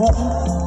หก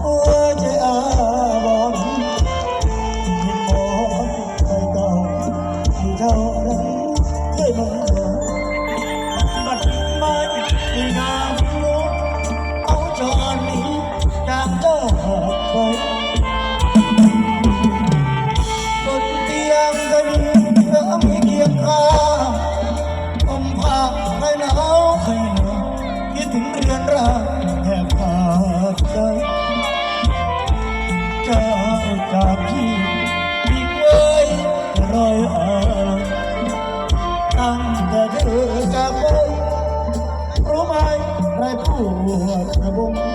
ไรปวดระบม